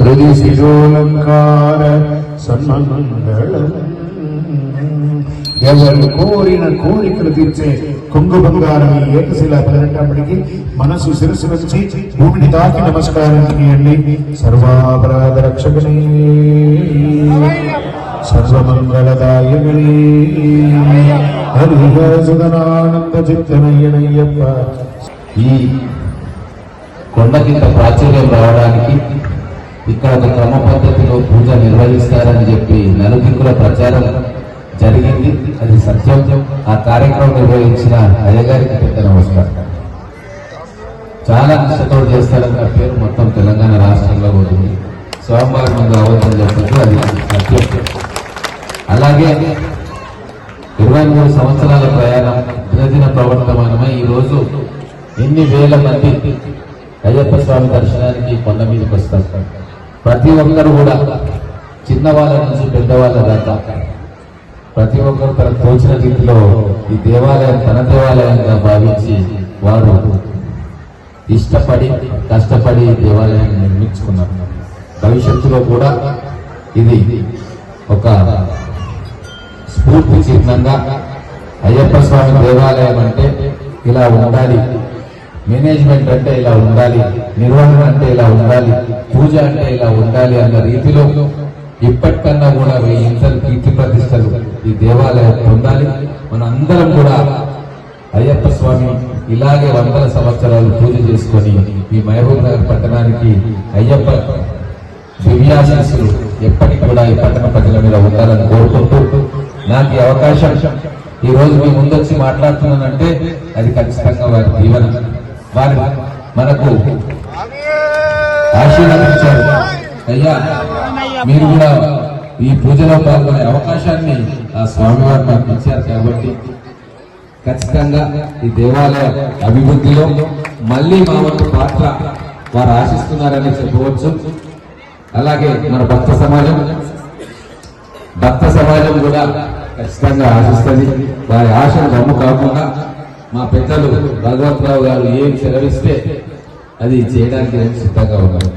హృది శిరోలంకార సన్మంగళం ఎవరు కోరిన కోరికలు తీర్చే కొంగు బంగారం ఈ ఏకశిలా పదినెట్టప్పటికి మనసు శిరస్సు వచ్చి భూమిని తాకి నమస్కారం చేయండి సర్వాపరాధ రక్షకుని సర్వమంగళదాయకుని హరిహరసుదనానంద చిత్తనయ్యనయ్యప్ప ఈ కొండ కింద ప్రాచుర్యం రావడానికి ఇక్కడ ఒక క్రమ పద్ధతిలో పూజ నిర్వహిస్తారని చెప్పి నలుదిక్కుల ప్రచారం జరిగింది. అది సత్యం. ఆ కార్యక్రమం నిర్వహించిన అయ్యగారికి పెద్ద నమస్కారం. చాలా నిష్టతో చేస్తారని నా పేరు మొత్తం తెలంగాణ రాష్ట్రంలో పోతుంది స్వామివారి ముందు అవద్దని చెప్పినట్టు అది సత్యం. అలాగే ఇరవై మూడు సంవత్సరాల ప్రయాణం దినదిన ప్రవర్తమానమై ఈ రోజు ఎన్ని వేల మంది అయ్యప్ప స్వామి దర్శనానికి కొండ మీదకి వస్తారు. ప్రతి ఒక్కరు కూడా చిన్నవాళ్ళ నుంచి పెద్దవాళ్ళ దాకా ప్రతి ఒక్కరు తన తోచిన రీతిలో ఈ దేవాలయం తన దేవాలయంగా భావించి వారు ఇష్టపడి కష్టపడి ఈ దేవాలయాన్ని నిర్మించుకున్నారు. భవిష్యత్తులో కూడా ఇది ఒక స్ఫూర్తి చిహ్నంగా అయ్యప్ప స్వామి దేవాలయం అంటే ఇలా ఉండాలి. మేనేజ్మెంట్ అంటే ఇలా ఉండాలి. నిర్వహణ అంటే ఇలా ఉండాలి. పూజ అంటే ఇలా ఉండాలి అన్న రీతిలో ఇప్పటికన్నా కూడా వెయ్యి ఇంతలు కీర్తి ప్రతిష్టలు ఈ దేవాలయం పొందాలి మన అందరం కూడా అయ్యప్ప స్వామి ఇలాగే వందల సంవత్సరాలు పూజ చేసుకొని ఈ మహబూబ్ నగర్ పట్టణానికి అయ్యప్ప దివ్యాశీస్సులు ఎప్పటికి కూడా ఈ పట్టణ ప్రజల మీద ఉండాలని కోరుకుంటూ నాకు ఈ అవకాశం. ఈ రోజు మీ ముందొచ్చి మాట్లాడుతున్నానంటే అది ఖచ్చితంగా వారి జీవనం. వారి మనకు ఆశీర్వదించారు. అయ్యా మీరు కూడా ఈ పూజలో పాల్గొనే అవకాశాన్ని ఆ స్వామివారు మాకు ఇచ్చారు కాబట్టి ఖచ్చితంగా ఈ దేవాలయ అభివృద్ధిలో మళ్ళీ మా వంతు పాత్ర వారు ఆశిస్తున్నారని చెప్పవచ్చు. అలాగే మన భక్త సమాజం భక్త సమాజం కూడా ఖచ్చితంగా ఆశిస్తుంది. వారి ఆశను దమ్ము కాకుండా మా పెద్దలు భగవంతరావు గారు ఏం సెలవిస్తే అది చేయడానికి నేను సిద్ధంగా ఉన్నాను.